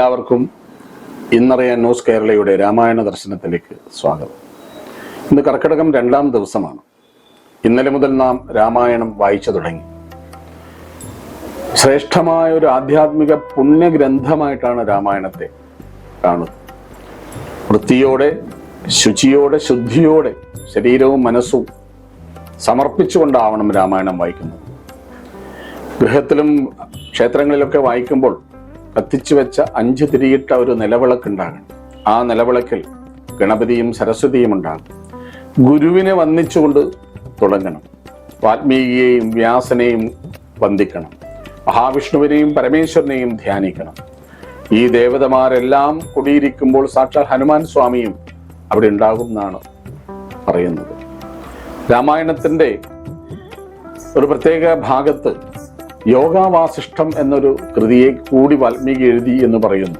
എല്ലാവർക്കും ഇന്നറിയാൻ ന്യൂസ് കേരളയുടെ രാമായണ ദർശനത്തിലേക്ക് സ്വാഗതം. ഇന്ന് കർക്കിടകം രണ്ടാം ദിവസമാണ്. ഇന്നലെ മുതൽ നാം രാമായണം വായിച്ചു തുടങ്ങി. ശ്രേഷ്ഠമായ ഒരു ആധ്യാത്മിക പുണ്യഗ്രന്ഥമായിട്ടാണ് രാമായണത്തെ കാണുന്നത്. വൃത്തിയോടെ ശുചിയോടെ ശുദ്ധിയോടെ ശരീരവും മനസ്സും സമർപ്പിച്ചുകൊണ്ടാവണം രാമായണം വായിക്കുന്നത്. ഗൃഹത്തിലും ക്ഷേത്രങ്ങളിലൊക്കെ വായിക്കുമ്പോൾ കത്തിച്ചു വെച്ച അഞ്ച് തിരിയിട്ട ഒരു നിലവിളക്കുണ്ടാകും ആ നിലവിളക്കിൽ ഗണപതിയും സരസ്വതിയും ഉണ്ടാകും. ഗുരുവിനെ വന്ദിച്ചുകൊണ്ട് തുടങ്ങണം. വാൽമീകിയെയും വ്യാസനെയും വന്ദിക്കണം. മഹാവിഷ്ണുവിനെയും പരമേശ്വരനെയും ധ്യാനിക്കണം. ഈ ദേവതമാരെല്ലാം കുടിയിരിക്കുമ്പോൾ സാക്ഷാൽ ഹനുമാൻ സ്വാമിയും അവിടെ ഉണ്ടാകും എന്നാണ് പറയുന്നത്. രാമായണത്തിന്റെ ഒരു പ്രത്യേക ഭാഗത്ത് യോഗാവാസിഷ്ടം എന്നൊരു കൃതിയെ കൂടി വാൽമീകി എഴുതി എന്ന് പറയുന്നു.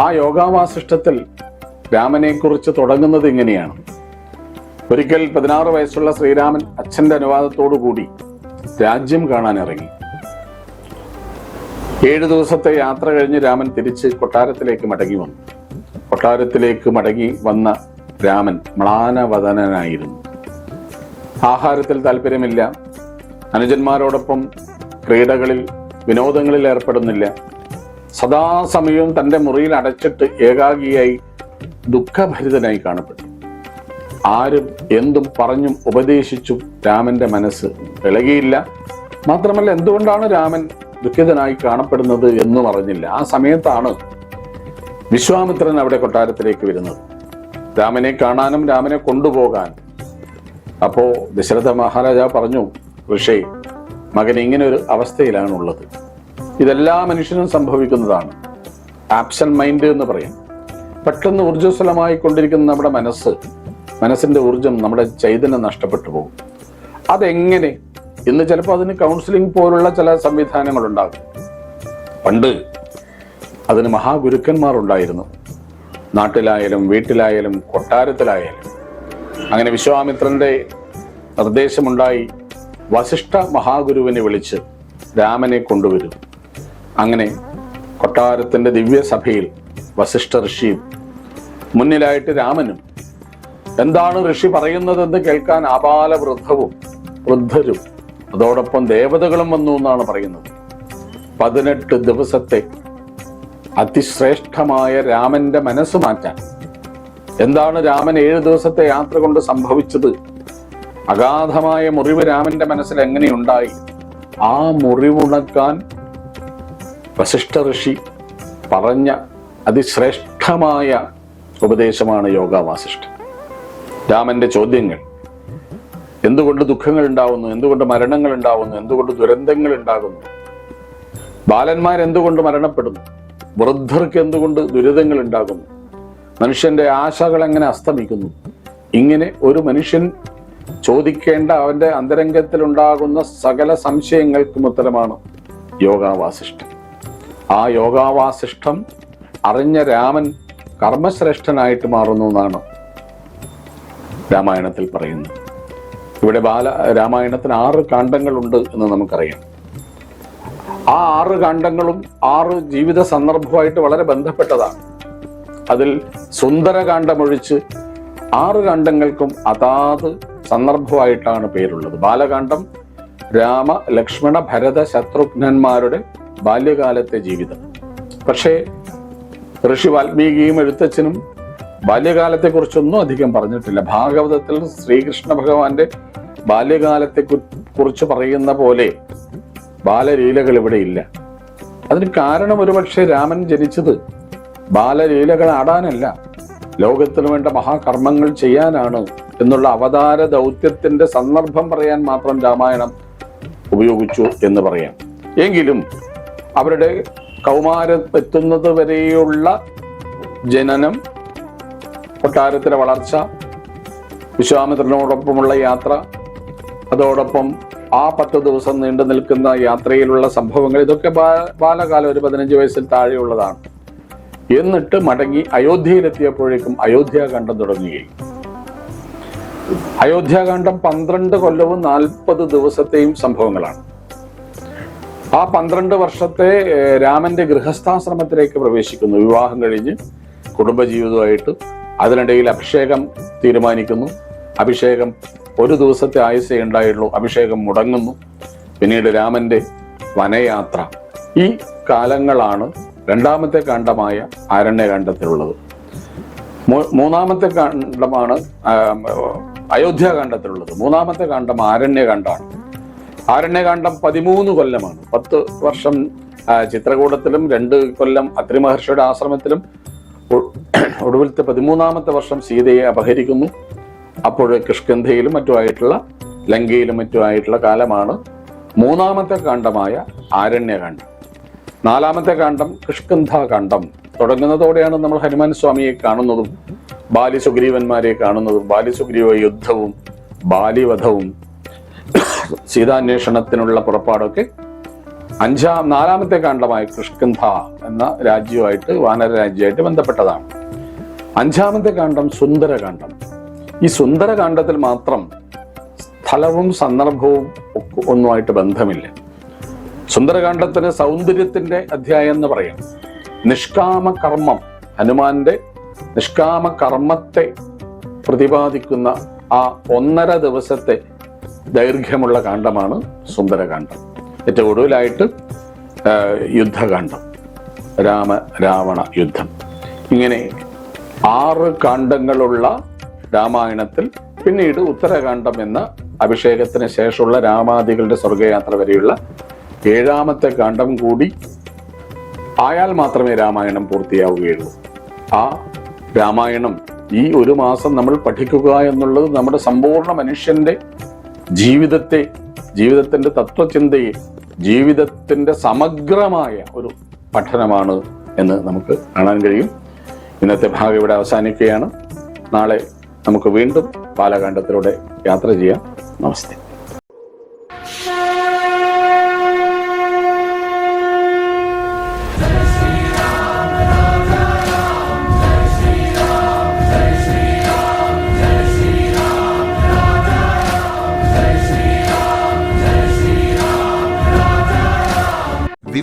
ആ യോഗാവാസിഷ്ടത്തിൽ രാമനെ കുറിച്ച് തുടങ്ങുന്നത് ഇങ്ങനെയാണ്. ഒരിക്കൽ പതിനാറ് വയസ്സുള്ള ശ്രീരാമൻ അച്ഛന്റെ അനുവാദത്തോടു കൂടി രാജ്യം കാണാൻ ഇറങ്ങി. ഏഴ് ദിവസത്തെ യാത്ര കഴിഞ്ഞ് രാമൻ തിരിച്ച് കൊട്ടാരത്തിലേക്ക് മടങ്ങി വന്നു. കൊട്ടാരത്തിലേക്ക് മടങ്ങി വന്ന രാമൻ മ്ലാനവദനായിരുന്നു ആഹാരത്തിൽ താല്പര്യമില്ല അനുജന്മാരോടൊപ്പം ക്രീഡകളിൽ വിനോദങ്ങളിൽ ഏർപ്പെടുന്നില്ല. സദാസമയവും തന്റെ മുറിയിൽ അടച്ചിട്ട് ഏകാഗിയായി ദുഃഖഭരിതനായി കാണപ്പെട്ടു ആരും എന്തും പറഞ്ഞും ഉപദേശിച്ചും രാമന്റെ മനസ്സ് ഇളകിയില്ല മാത്രമല്ല എന്തുകൊണ്ടാണ് രാമൻ ദുഃഖിതനായി കാണപ്പെടുന്നത് എന്ന് പറഞ്ഞില്ല ആ സമയത്താണ് വിശ്വാമിത്രൻ അവിടെ കൊട്ടാരത്തിലേക്ക് വരുന്നത്. രാമനെ കാണാനും രാമനെ കൊണ്ടുപോകാനും. അപ്പോ ദശരഥ മഹാരാജാവ് പറഞ്ഞു ഋഷി മകൻ ഇങ്ങനെ ഒരു അവസ്ഥയിലാണ് ഉള്ളത് ഇതെല്ലാ മനുഷ്യനും സംഭവിക്കുന്നതാണ്. ആപ്ഷൻ മൈൻഡ് എന്ന് പറയും. പെട്ടെന്ന് ഊർജസ്വലമായി കൊണ്ടിരിക്കുന്ന നമ്മുടെ മനസ്സ് മനസ്സിന്റെ ഊർജം നമ്മുടെ ചൈതന്യം നഷ്ടപ്പെട്ടു പോകും. അതെങ്ങനെ? ഇന്ന് ചിലപ്പോൾ അതിന് കൗൺസിലിംഗ് പോലുള്ള ചില സംവിധാനങ്ങൾ ഉണ്ടാകും പണ്ട് അതിന് മഹാഗുരുക്കന്മാർ ഉണ്ടായിരുന്നു നാട്ടിലായാലും വീട്ടിലായാലും കൊട്ടാരത്തിലായാലും. അങ്ങനെ വിശ്വാമിത്രന്റെ നിർദ്ദേശമുണ്ടായി വസിഷ്ഠ മഹാഗുരുവിനെ വിളിച്ച് രാമനെ കൊണ്ടുവരും. അങ്ങനെ കൊട്ടാരത്തിന്റെ ദിവ്യസഭയിൽ വസിഷ്ഠ ഋഷിയും മുന്നിലായിട്ട് രാമനും എന്താണ് ഋഷി പറയുന്നതെന്ന് കേൾക്കാൻ ആപാല വൃദ്ധവും വൃദ്ധരും അതോടൊപ്പം ദേവതകളും വന്നു എന്നാണ് പറയുന്നത്. പതിനെട്ട് ദിവസത്തെ അതിശ്രേഷ്ഠമായ രാമന്റെ മനസ്സ് മാറ്റാൻ. എന്താണ് രാമൻ ഏഴ് ദിവസത്തെ യാത്ര കൊണ്ട് സംഭവിച്ചത്? അഗാധമായ മുറിവ് രാമന്റെ മനസ്സിൽ എങ്ങനെയുണ്ടായി? ആ മുറിവുണക്കാൻ വശിഷ്ഠ ഋഷി പറഞ്ഞ അതിശ്രേഷ്ഠമായ ഉപദേശമാണ് യോഗ വാസിഷ്ഠ രാമന്റെ ചോദ്യങ്ങൾ. എന്തുകൊണ്ട് ദുഃഖങ്ങൾ ഉണ്ടാവുന്നു എന്തുകൊണ്ട് മരണങ്ങൾ ഉണ്ടാവുന്നു എന്തുകൊണ്ട് ദുരന്തങ്ങൾ ഉണ്ടാകുന്നു ബാലന്മാർ എന്തുകൊണ്ട് മരണപ്പെടുന്നു? വൃദ്ധർക്ക് എന്തുകൊണ്ട് ദുരിതങ്ങൾ ഉണ്ടാകുന്നു മനുഷ്യന്റെ ആശകൾ എങ്ങനെ അസ്തമിക്കുന്നു? ഇങ്ങനെ ഒരു മനുഷ്യൻ ചോദിക്കേണ്ട അവന്റെ അന്തരംഗത്തിൽ ഉണ്ടാകുന്ന സകല സംശയങ്ങൾക്കും ഉത്തരമാണ് യോഗാവാസിഷ്ഠം ആ യോഗാവാസിഷ്ഠം അറിഞ്ഞ രാമൻ കർമ്മശ്രേഷ്ഠനായിട്ട് മാറുന്നു എന്നാണ് രാമായണത്തിൽ പറയുന്നത്. ഇവിടെ ബാല രാമായണത്തിന് ആറ് കാണ്ഡങ്ങളുണ്ട് എന്ന് നമുക്കറിയാം. ആ ആറ് കാണ്ഡങ്ങളും ആറ് ജീവിത സന്ദർഭവുമായിട്ട് വളരെ ബന്ധപ്പെട്ടതാണ്. അതിൽ സുന്ദരകാന്ഡമൊഴിച്ച് ആറ് കാണ്ഡങ്ങൾക്കും അതാത് സന്ദർഭമായിട്ടാണ് പേരുള്ളത്. ബാലകാന്ഡം രാമ ലക്ഷ്മണ ഭരത ശത്രുഘ്നന്മാരുടെ ബാല്യകാലത്തെ ജീവിതം. പക്ഷേ ഋഷി വാൽമീകിയും എഴുത്തച്ഛനും ബാല്യകാലത്തെ കുറിച്ചൊന്നും അധികം പറഞ്ഞിട്ടില്ല. ഭാഗവതത്തിൽ ശ്രീകൃഷ്ണ ഭഗവാന്റെ ബാല്യകാലത്തെ കുറിച്ച് പറയുന്ന പോലെ ബാലലീലകൾ ഇവിടെ ഇല്ല. അതിന് കാരണം ഒരുപക്ഷെ രാമൻ ജനിച്ചത് ബാലലീലകൾ ആടാനല്ല ലോകത്തിന് വേണ്ട മഹാകർമ്മങ്ങൾ ചെയ്യാനാണ് എന്നുള്ള അവതാര ദൗത്യത്തിന്റെ സന്ദർഭം പറയാൻ മാത്രം രാമായണം ഉപയോഗിച്ചു എന്ന് പറയാം. എങ്കിലും അവരുടെ കൗമാരം എത്തുന്നത് വരെയുള്ള ജനനം കൊട്ടാരത്തിലെ വളർച്ച വിശ്വാമിത്രനോടൊപ്പമുള്ള യാത്ര അതോടൊപ്പം ആ പത്ത് ദിവസം നീണ്ടു നിൽക്കുന്ന യാത്രയിലുള്ള സംഭവങ്ങൾ ഇതൊക്കെ ബാലകാലം ഒരു പതിനഞ്ച് വയസ്സിൽ താഴെയുള്ളതാണ്. എന്നിട്ട് മടങ്ങി അയോധ്യയിലെത്തിയപ്പോഴേക്കും അയോധ്യ കണ്ടു തുടങ്ങുകയും അയോധ്യാകാന്ഡം പന്ത്രണ്ട് കൊല്ലവും നാൽപ്പത് ദിവസത്തെയും സംഭവങ്ങളാണ്. ആ പന്ത്രണ്ട് വർഷത്തെ രാമന്റെ ഗൃഹസ്ഥാശ്രമത്തിലേക്ക് പ്രവേശിക്കുന്നു. വിവാഹം കഴിഞ്ഞ് കുടുംബജീവിതമായിട്ട് അതിനിടയിൽ അഭിഷേകം തീരുമാനിക്കുന്നു. അഭിഷേകം ഒരു ദിവസത്തെ ആയുസേ ഉണ്ടായുള്ളൂ. അഭിഷേകം മുടങ്ങുന്നു. പിന്നീട് രാമന്റെ വനയാത്ര. ഈ കാലങ്ങളാണ് രണ്ടാമത്തെ കാണ്ഡമായ ആരണ്യകാണ്ഡത്തിലുള്ളത് മൂ- മൂന്നാമത്തെ കാണ്ഡമാണ് അയോധ്യാകാന്ഡത്തിലുള്ളത് മൂന്നാമത്തെ കാണ്ഡം ആരണ്യകാന്ഡമാണ് ആരണ്യകാന്ഡം പതിമൂന്ന് കൊല്ലമാണ്. പത്ത് വർഷം ചിത്രകൂടത്തിലും രണ്ട് കൊല്ലം അത്രി മഹർഷിയുടെ ആശ്രമത്തിലും ഒടുവിലത്തെ പതിമൂന്നാമത്തെ വർഷം സീതയെ അപഹരിക്കുന്നു. അപ്പോൾ കിഷ്കന്ധയിലും മറ്റുമായിട്ടുള്ള ലങ്കയിലും മറ്റുമായിട്ടുള്ള കാലമാണ് മൂന്നാമത്തെ കാണ്ഡമായ ആരണ്യകാന്ഡം നാലാമത്തെ കാണ്ഡം കിഷ്കന്ധാകാന്ഡം തുടങ്ങുന്നതോടെയാണ് നമ്മൾ ഹനുമാൻ സ്വാമിയെ കാണുന്നതും ബാലി സുഗ്രീവന്മാരെ കാണുന്നതും ബാലി സുഗ്രീവ യുദ്ധവും ബാലിവധവും സീതാന്വേഷണത്തിനുള്ള പുറപ്പാടൊക്കെ അഞ്ചാം നാലാമത്തെ കാണ്ഡമായ കൃഷ്കന്ധ എന്ന രാജ്യമായിട്ട് വാനര രാജ്യമായിട്ട് ബന്ധപ്പെട്ടതാണ്. അഞ്ചാമത്തെ കാണ്ഡം സുന്ദരകാന്ഡം ഈ സുന്ദരകാന്ഡത്തിൽ മാത്രം സ്ഥലവും സന്ദർഭവും ഒന്നുമായിട്ട് ബന്ധമില്ല. സുന്ദരകാന്ഡത്തിന് സൗന്ദര്യത്തിന്റെ അധ്യായം എന്ന് പറയാം. നിഷ്കാമ കർമ്മം ഹനുമാന്റെ നിഷ്കാമ കർമ്മത്തെ പ്രതിപാദിക്കുന്ന ആ ഒന്നര ദിവസത്തെ ദൈർഘ്യമുള്ള കാണ്ഡമാണ് സുന്ദരകാന്ഡം ഏറ്റവും ഒടുവിലായിട്ട് യുദ്ധകാന്ഡം രാമ രാവണ യുദ്ധം. ഇങ്ങനെ ആറ് കാണ്ഡങ്ങളുള്ള രാമായണത്തിൽ പിന്നീട് ഉത്തരകാന്ഡം എന്ന അഭിഷേകത്തിന് ശേഷമുള്ള രാമാദികളുടെ സ്വർഗയാത്ര വരെയുള്ള ഏഴാമത്തെ കാണ്ഡം കൂടി ആയാൽ മാത്രമേ രാമായണം പൂർത്തിയാവുകയുള്ളൂ. ആ രാമായണം ഈ ഒരു മാസം നമ്മൾ പഠിക്കുക എന്നുള്ളത് നമ്മുടെ സമ്പൂർണ മനുഷ്യന്റെ ജീവിതത്തെ ജീവിതത്തിന്റെ തത്വചിന്തയെ ജീവിതത്തിന്റെ സമഗ്രമായ ഒരു പഠനമാണ് എന്ന് നമുക്ക് കാണാൻ കഴിയും. ഇന്നത്തെ ഭാഗം ഇവിടെ അവസാനിക്കുകയാണ്. നാളെ നമുക്ക് വീണ്ടും പാലകാണ്ഡത്തിലൂടെ യാത്ര ചെയ്യാം. നമസ്തേ.